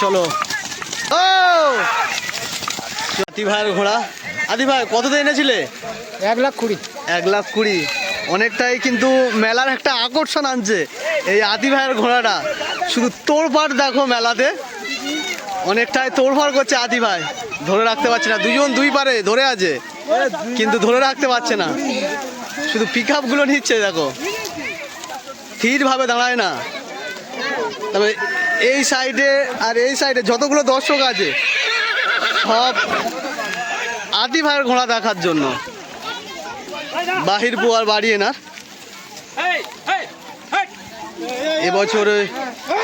চলো। ও! আদি ভাইয়ের ঘোড়া। আদি ভাই কত দিয়ে এনেছিলে? এক লাখ কুড়ি। এক লাখ কুড়ি। অনেকটাই কিন্তু মেলার একটা আকর্ষণ আনছে এই আদি ভাইয়ের ঘোড়াটা। শুধু তোড়পাড় দেখো মেলাতে। অনেকটাই তোড়ফাড় করছে আদি ভাই। ধরে রাখতে পারছে না। দুজন দুই পারে ধরে আছে কিন্তু ধরে রাখতে পারছে না। শুধু পিক আপগুলো নিচ্ছে দেখো। স্থিরভাবে দাঁড়ায় না। তবে এই সাইডে আর এই সাইডে যতগুলো দর্শক আছে, সব আদি ভাইয়ের ঘোড়া দেখার জন্য। বাহির পুয়ার বাড়ি এনার। এবছর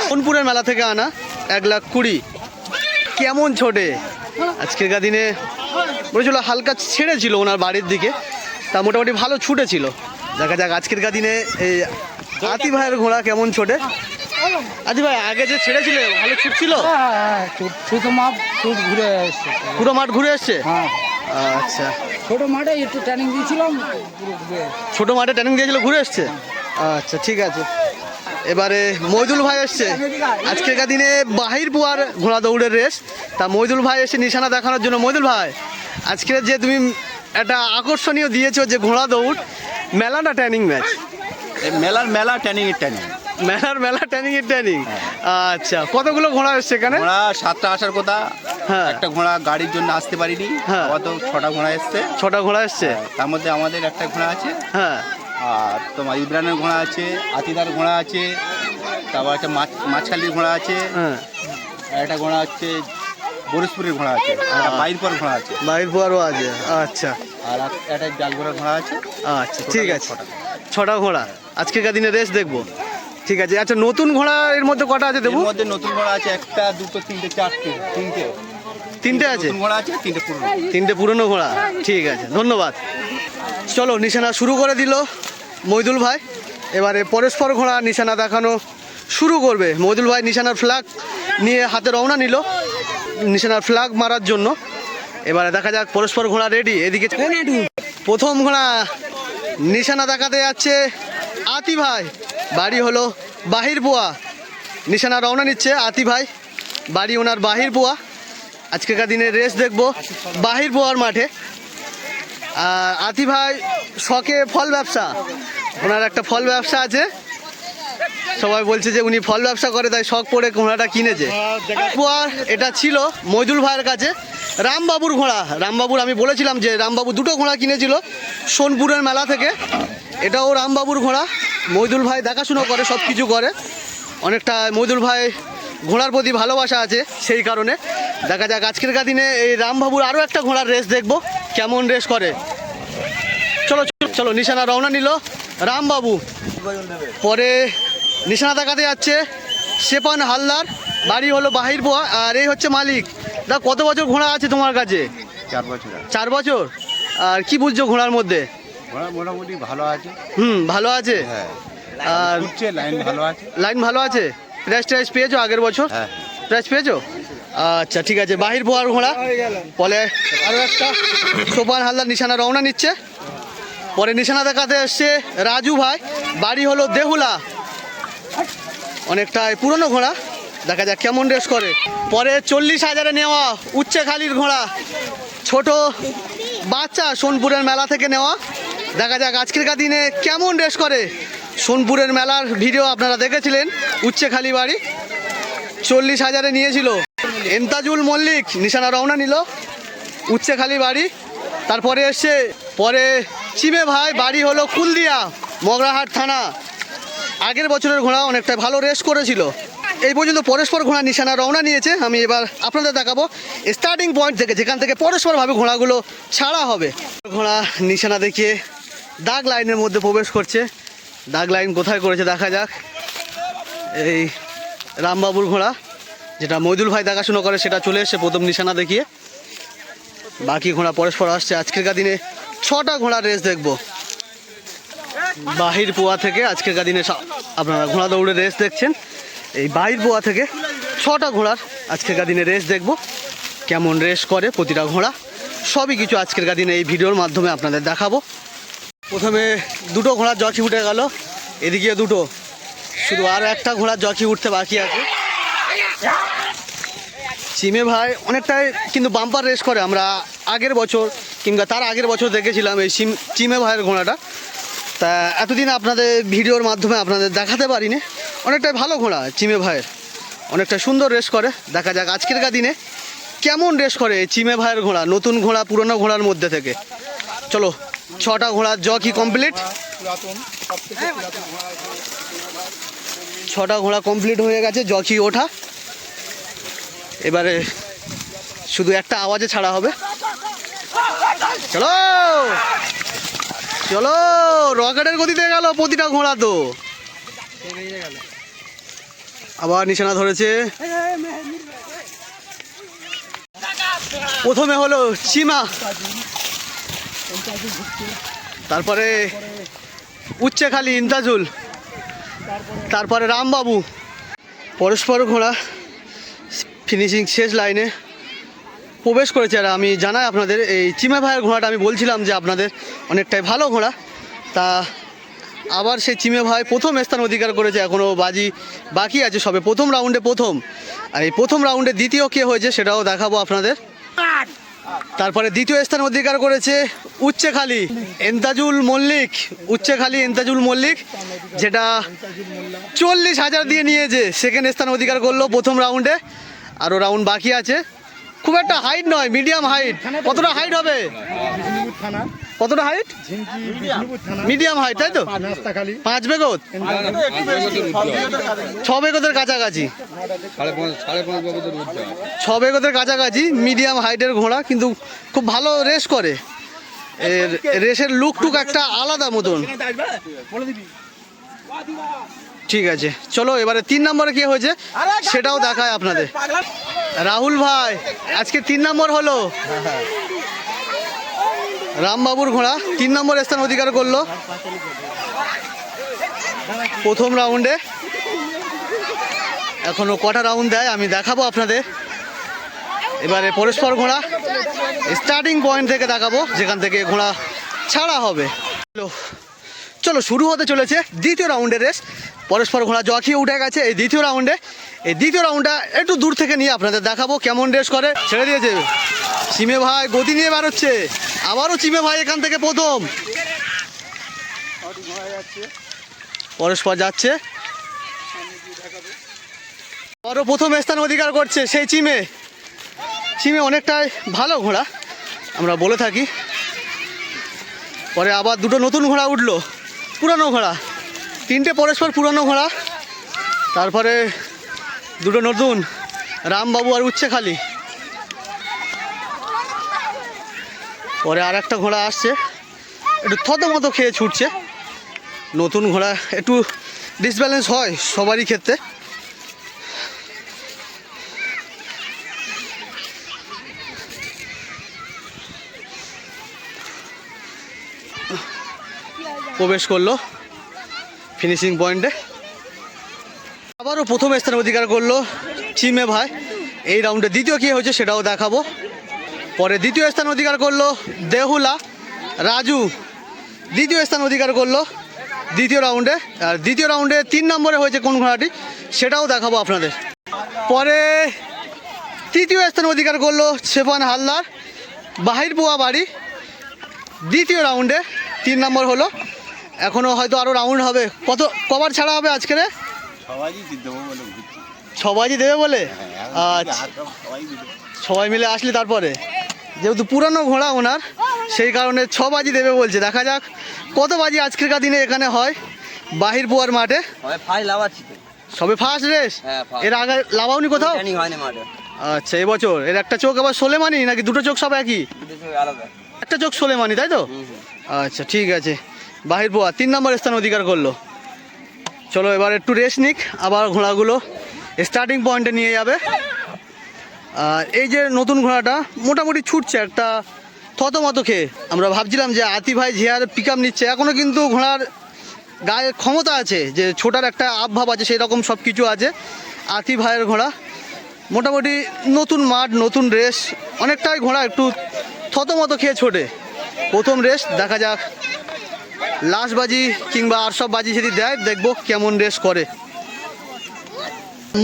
সোনপুরের মেলা থেকে আনা এক লাখ কুড়ি। কেমন ছোটে? আজকেরকার দিনে বলেছিল হালকা ছেড়েছিল ওনার বাড়ির দিকে, তা মোটামুটি ভালো ছুটেছিল। দেখা যাক আজকেরকার দিনে এই আতি ভাইয়ের ঘোড়া কেমন ছোটে। আদি ভাই আগে যে ছেড়েছিল ভালো ছুটছিল হ্যাঁ ছোট মাপ খুব ঘুরে এসছে। পুরো মাঠ ঘুরে এসছে? হ্যাঁ। আচ্ছা। ছোট মাঠে একটু ট্রেনিং দিয়েছিলাম পুরো ছোট মাঠে ট্রেনিং দিয়েছিল ঘুরে এসছে? আচ্ছা ঠিক আছে। এবারে মইদুল ভাই এসছে। আজকেরকার দিনে বাহির পুয়ার ঘোড়া দৌড়ের রেস তা মইদুল ভাই এসে নিশানা দেখানোর জন্য মইদুল ভাই আজকের যে তুমি একটা আকর্ষণীয় দিয়েছ যে ঘোড়া দৌড় মেলাটা ট্রেনিং ম্যাচ মেলার মেলা ট্যানিং এর ট্যানিং মেলার মেলা ট্রেনিং এর ট্রেনিং আচ্ছা কতগুলো ঘোড়া এসছে এখানে? ঘোড়া সাতটা আসার কথা। হ্যাঁ। একটা ঘোড়া গাড়ির জন্য আসতে পারিনি। হ্যাঁ। অত ছটা ঘোড়া এসছে। ছটা ঘোড়া এসছে? তার মধ্যে আমাদের একটা ঘোড়া আছে। হ্যাঁ। আর তোমার ইব্রানের ঘোড়া আছে আতিদার ঘোড়া আছে তারপর একটা মাছ মাছখালির ঘোড়া আছে হ্যাঁ। একটা ঘোড়া হচ্ছে বরিশপুরের ঘোড়া আছে আর একটা ঘোড়া আছে। বাহির পুয়ারও আছে আচ্ছা। আর একটা জালগোড়া ঘোড়া আছে। আচ্ছা ঠিক আছে। ছটা। ছটা ঘোড়া। আজকেরকার দিনে রেস দেখব। ঠিক আছে আচ্ছা নতুন ঘোড়া এর মধ্যে কটা আছে এর দেবো? মধ্যে নতুন ঘোড়া আছে একটা দুটো তিনটে চারটে তিনটে। তিনটে আছে? নতুন ঘোড়া আছে তিনটে পুরনো। তিনটে পুরনো ঘোড়া ঠিক আছে ধন্যবাদ। চলো নিশানা শুরু করে দিল মইদুল ভাই। এবারে পরস্পর ঘোড়া নিশানা দেখানো শুরু করবে। মইদুল ভাই নিশানার ফ্ল্যাগ নিয়ে হাতে রওনা নিল নিশানার ফ্ল্যাগ মারার জন্য। এবারে দেখা যাক পরস্পর ঘোড়া রেডি এদিকে প্রথম ঘোড়া নিশানা দেখাতে যাচ্ছে আতি ভাই। বাড়ি হলো বাহির পোয়া নিশানা রওনা নিচ্ছে আতি ভাই। বাড়ি ওনার বাহির পোয়া আজকেকার দিনে রেস দেখব বাহির পোয়ার মাঠে। আর আতি ভাই শখে ফল ব্যবসা। ওনার একটা ফল ব্যবসা আছে। সবাই বলছে যে উনি ফল ব্যবসা করে, তাই শখ করে ঘোড়াটা কিনেছে। এটা ছিল মজুল ভাইয়ের কাছে। রামবাবুর ঘোড়া। রামবাবুর, আমি বলেছিলাম যে রামবাবু দুটো ঘোড়া কিনেছিল সোনপুরের মেলা থেকে। এটাও রামবাবুর ঘোড়া। মইদুল ভাই দেখাশুনো করে সব কিছু করে। অনেকটা মইদুল ভাই ঘোড়ার প্রতি ভালোবাসা আছে সেই কারণে। দেখা যাক আজকের দিনে এই রামবাবুর আরও একটা ঘোড়ার রেস দেখব কেমন রেস করে। চলো চলো চলো নিশানা রওনা নিল রামবাবু। পরে নিশানা দেখাতে যাচ্ছে সেপান হালদার বাড়ি হলো বাহির পোয়া আর এই হচ্ছে মালিক। দা কত বছর ঘোড়া আছে তোমার কাছে? চার বছর। চার বছর? আর কি বুঝছ ঘোড়ার মধ্যে? মোটামুটি ভালো আছে। হুম ভালো আছে? হ্যাঁ। আর ঘুরছে লাইন ভালো আছে। লাইন ভালো আছে? প্রাইস ট্রাইস পেয়েছ আগের বছর? হ্যাঁ। প্রাইস পেয়েছ? আচ্ছা ঠিক আছে। বাহির পোয়ার ঘোড়া। বলে আরও একটা। সোপান হালদার নিশানা রওনা নিচ্ছে। পরে নিশানা দেখাতে এসছে রাজু ভাই। বাড়ি হলো দেহুলা। অনেকটাই পুরনো ঘোড়া। দেখা যাক কেমন রেস করে। পরে চল্লিশ হাজারে নেওয়া উচ্চে খালির ঘোড়া। ছোট বাচ্চা সোনপুরের মেলা থেকে নেওয়া। দেখা যাক আজকেরকার দিনে কেমন রেস করে। সোনপুরের মেলার ভিডিও আপনারা দেখেছিলেন উচ্চে খালি বাড়ি। চল্লিশ হাজারে নিয়েছিল। এন্তাজুল মল্লিক নিশানা রওনা নিল উচ্চে খালি বাড়ি। তারপরে এসছে, পরে চিমে ভাই, বাড়ি হলো কুলদিয়া মগরাহাট থানা। আগের বছরের ঘোড়া অনেকটা ভালো রেস করেছিল। এই পর্যন্ত পরস্পর ঘোড়া নিশানা রওনা নিয়েছে, আমি এবার আপনাদের দেখাবো। স্টার্টিং পয়েন্ট থেকে, যেখান থেকে পরস্পরভাবে ঘোড়াগুলো ছাড়া হবে। ঘোড়া নিশানা দেখিয়ে দাগ লাইনের মধ্যে প্রবেশ করছে। দাগ লাইন কোথায় করেছে দেখা যাক। এই রামবাবুর ঘোড়া, যেটা মইদুল ভাই দেখাশুনো করে, সেটা চলে এসছে প্রথম নিশানা দেখিয়ে। বাকি ঘোড়া পরস্পর আসছে। আজকেরকার দিনে ছটা ঘোড়ার রেস দেখব। বাহির পোয়া থেকে আজকেরকার দিনে আপনারা ঘোড়া দৌড়ে রেস দেখছেন। এই বাহির পোয়া থেকে ছটা ঘোড়ার আজকেরকার দিনে রেস দেখব। কেমন রেস করে প্রতিটা ঘোড়া। সবই কিছু আজকেরকার দিনে এই ভিডিওর মাধ্যমে আপনাদের দেখাবো। প্রথমে দুটো ঘোড়ার জকি উঠে গেল, এদিকে দুটো। শুধু আর একটা ঘোড়ার জকি উঠতে বাকি আছে। চিমে ভাই অনেকটাই কিন্তু বাম্পার রেস করে, আমরা আগের বছর কিংবা তার আগের বছর দেখেছিলাম এই চিম চিমে ভাইয়ের ঘোড়াটা। তা এতদিন আপনাদের ভিডিওর মাধ্যমে আপনাদের দেখাতে পারিনি। অনেকটাই ভালো ঘোড়া চিমে ভাইয়ের। অনেকটা সুন্দর রেস করে। দেখা যাক আজকেরকার দিনে কেমন রেস করে চিমে ভাইয়ের ঘোড়া, নতুন ঘোড়া, পুরনো ঘোড়ার মধ্যে থেকে। চলো ছটা ঘোড়ার জ কি কমপ্লিট ছটা ঘোড়া কমপ্লিট হয়ে গেছে, জকি ওঠা। এবারে শুধু একটা আওয়াজে ছাড়া হবে। চলো! চলো! রকেটের গতিতে গেল প্রতিটা ঘোড়া তো। আবার নিশানা ধরেছে। প্রথমে হলো চিমা তারপরে উচ্চেখালি ইন্তাজুল তারপরে রামবাবু, পরস্পর ঘোড়া ফিনিশিং শেষ লাইনে প্রবেশ করেছে। আর আমি জানাই আপনাদের, এই চিমা ভাইয়ের ঘোড়াটা আমি বলছিলাম যে আপনাদের অনেকটাই ভালো ঘোড়া। তা আবার সেই চিমে ভাই প্রথম স্থান অধিকার করেছে এখনও বাজি বাকি আছে সবে প্রথম রাউন্ডে প্রথম। আর এই প্রথম রাউন্ডে দ্বিতীয় কে হয়েছে সেটাও দেখাবো আপনাদের। তারপরে দ্বিতীয় স্থান অধিকার করেছে উচ্চেখালি এন্তাজুল মল্লিক, উচ্চেখালি এন্তাজুল মল্লিক, যেটা চল্লিশ হাজার দিয়ে নিয়েছে। সেকেন্ড স্থান অধিকার করল প্রথম রাউন্ডে আরও রাউন্ড বাকি আছে। খুব একটা হাইট নয় মিডিয়াম হাইট কতটা হাইট হবে? কতটা হাইট মিডিয়াম হাইট তাই তো? পাঁচ বেগত ছ বেগতের কাছাকাছি। ছ বেগতের কাছাকাছি মিডিয়াম হাইটের ঘোড়া, কিন্তু খুব ভালো রেস করে। এর রেসের লুক টুক একটা আলাদা মতন। ঠিক আছে, চলো এবারে তিন নম্বরে কি হয়েছে? সেটাও দেখায় আপনাদের। রাহুল ভাই, আজকে তিন নম্বর হলো। রামবাবুর ঘোড়া, তিন নম্বর স্থান অধিকার করল। প্রথম রাউন্ডে। এখনও কটা রাউন্ড দেয়, আমি দেখাবো আপনাদের। এবারে পরস্পর ঘোড়া স্টার্টিং পয়েন্ট থেকে দেখাবো, যেখান থেকে ঘোড়া ছাড়া হবে। চলো শুরু হতে চলেছে দ্বিতীয় রাউন্ডের রেস পরস্পর ঘোড়া জখিয়ে উঠে গেছে এই দ্বিতীয় রাউন্ডে। এই দ্বিতীয় রাউন্ডটা একটু দূর থেকে নিয়ে আপনাদের দেখাবো কেমন রেস করে। ছেড়ে দিয়েছে। চিমে ভাই, গতি নিয়ে বেরোচ্ছে। আবারও চিমে ভাই এখান থেকে প্রথম। পরস্পর যাচ্ছে। আরও প্রথম স্থান অধিকার করছে সেই চিমে। চিমে অনেকটাই ভালো ঘোড়া, আমরা বলে থাকি। পরে আবার দুটো নতুন ঘোড়া উঠল, পুরানো ঘোড়া। তিনটে পরস্পর পুরানো ঘোড়া। তারপরে দুটো নতুন, রামবাবু আর উচ্চেখালি পরে আর একটা ঘোড়া আসছে। একটু থত মতো খেয়ে ছুটছে। নতুন ঘোড়া, একটু ডিসব্যালেন্স হয় সবারই ক্ষেত্রে। প্রবেশ করল ফিনিশিং পয়েন্টে আবারও প্রথম স্থান অধিকার করল চিমে ভাই। এই রাউন্ডে দ্বিতীয় কী হয়েছে সেটাও দেখাবো। পরে দ্বিতীয় স্থান অধিকার করল দেহুলা। রাজু দ্বিতীয় স্থান অধিকার করল দ্বিতীয় রাউন্ডে। আর দ্বিতীয় রাউন্ডে তিন নম্বরে হয়েছে কোন ঘোড়াটি সেটাও দেখাবো আপনাদের। পরে তৃতীয় স্থান অধিকার করল সেফান হালদার বাহির পোয়া বাড়ি। দ্বিতীয় রাউন্ডে তিন নম্বর হলো। এখনও হয়তো আরও রাউন্ড হবে। কত কবার ছাড়া হবে আজকে রে? সবাই দেবো বলে? হ্যাঁ, আচ্ছা। সবাই মিলে আসলে তারপরে? যেহেতু পুরানো ঘোড়া ওনার সেই কারণে ছ বাজি দেবে বলছে। দেখা যাক কত বাজি আজকেরকার দিনে এখানে হয় বাহির পোয়ার মাঠে। সবে ফার্স্ট রেস হ্যাঁ, এর আগে লাভাওনি কোথাও? আচ্ছা এবছর। এর একটা চোখ আবার সোলেমানি নাকি দুটো চোখ সব একই? একটা চোখ সোলেমানি তাই তো? আচ্ছা ঠিক আছে। বাহির পোয়া তিন নম্বর স্থান অধিকার করল। চলো এবার একটু রেস্ট নিক আবার ঘোড়াগুলো স্টার্টিং পয়েন্টে নিয়ে যাবে। আর এই যে নতুন ঘোড়াটা মোটামুটি ছুটছে একটা থত মতো খেয়ে। আমরা ভাবছিলাম যে আতি ভাই ঝিয়ার পিক আপ নিচ্ছে এখনও কিন্তু ঘোড়ার গায়ে ক্ষমতা আছে, যে ছোটার একটা আবভাব আছে সেই রকম সব কিছু আছে। আতি ভাইয়ের ঘোড়া মোটামুটি নতুন মাঠ, নতুন রেস অনেকটাই ঘোড়া একটু থত মতো খেয়ে ছোটে। প্রথম রেস দেখা যাক। লাস্ট বাজি কিংবা আর সব বাজি যদি দেয়, দেখব কেমন রেস করে।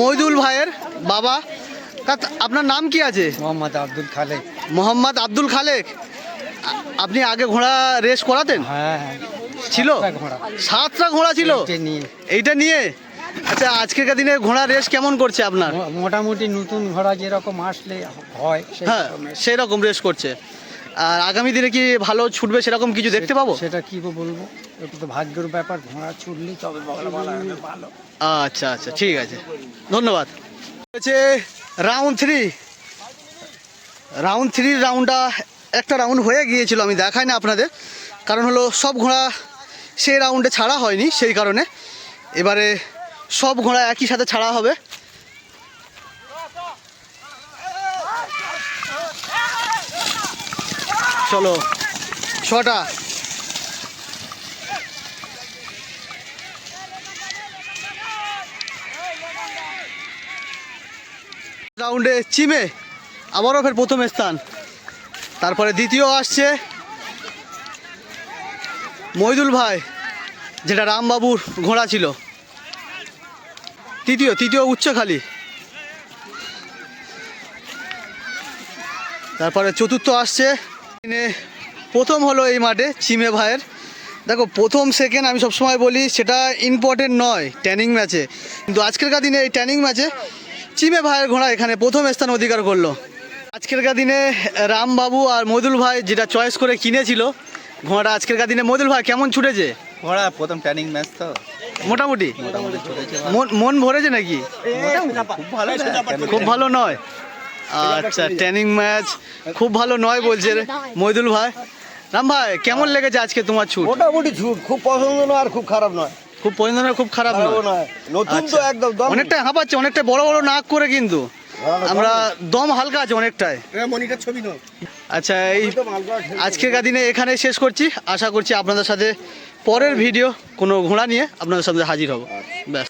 মইদুল ভাইয়ের বাবা তা- আপনার নাম কি আছে? মোহাম্মদ আব্দুল খালেক। মোহাম্মদ আব্দুল খালেক। আপনি আগে ঘোড়া রেস করাতেন? হ্যাঁ ছিল? সাতটা ঘোড়া। ছিল? এইটা নিয়ে। এইটা নিয়ে? আচ্ছা আজকের দিনে ঘোড়া রেস কেমন করছে আপনার? মোটামুটি নতুন ঘোড়া যেরকম আসলে হয় হ্যাঁ সেরকম এসে- সেই রকম রেস করছে। আর আগামী দিনে কি ভালো ছুটবে সেরকম কিছু দেখতে পাবো? সেটা কি বলব? একটু তো ভাগ্যের ব্যাপার ঘোড়া ছুটলি তবে ভালো। আচ্ছা আচ্ছা ঠিক আছে। ধন্যবাদ। হচ্ছে রাউন্ড থ্রি রাউন্ড থ্রির রাউন্ডটা একটা রাউন্ড হয়ে গিয়েছিল, আমি দেখাই না আপনাদের। কারণ হলো সব ঘোড়া সেই রাউন্ডে ছাড়া হয়নি, সেই কারণে। এবারে সব ঘোড়া একই সাথে ছাড়া হবে। চলো, ছটা। রাউন্ডে চিমে আবারও ফের প্রথম স্থান। তারপরে দ্বিতীয় আসছে মইদুল ভাই, যেটা রামবাবুর ঘোড়া ছিল। তৃতীয় তৃতীয় উচ্চখালি তারপরে চতুর্থ আসছে। প্রথম হলো এই মাঠে চিমে ভাইয়ের। দেখো, প্রথম সেকেন্ড আমি সবসময় বলি, সেটা ইম্পর্টেন্ট নয় ট্যানিং ম্যাচে কিন্তু আজকেরকার দিনে এই ট্যানিং ম্যাচে চিমে ভাইয়ের ঘোড়া এখানে প্রথম স্থান অধিকার করল। আজকেরকার দিনে রামবাবু আর মদুল ভাই যেটা চয়েস করে কিনেছিল ঘোড়াটা আজকেরকার দিনে মদুল ভাই কেমন ছুটেছে? ঘোড়া প্রথম ট্যানিং ম্যাচ তো। মোটামুটি? মোটামুটি মন মন ভরেছে নাকি? খুব ভালো নয়। আচ্ছা ট্রেনিং ম্যাচ খুব ভালো নয় বলছে রে মইদুল ভাই। রাম ভাই কেমন লেগেছে আজকে তোমার ছুট? মোটামুটি ছুট খুব পছন্দ নয় আর খুব খারাপ নয়। খুব পছন্দ খুব খারাপ না নয়। নতুন তো আচ্ছা। একদম দম অনেকটা হাঁপাচ্ছে অনেকটা বড় বড় নাক করে কিন্তু। আমরা দম হালকা আছে অনেকটাই। মনিটার ছবি নয়। আচ্ছা এই আজকের দিনে এখানে শেষ করছি। আশা করছি আপনাদের সাথে পরের ভিডিও কোনো ঘোড়া নিয়ে আপনাদের সাথে হাজির হব। ব্যাস।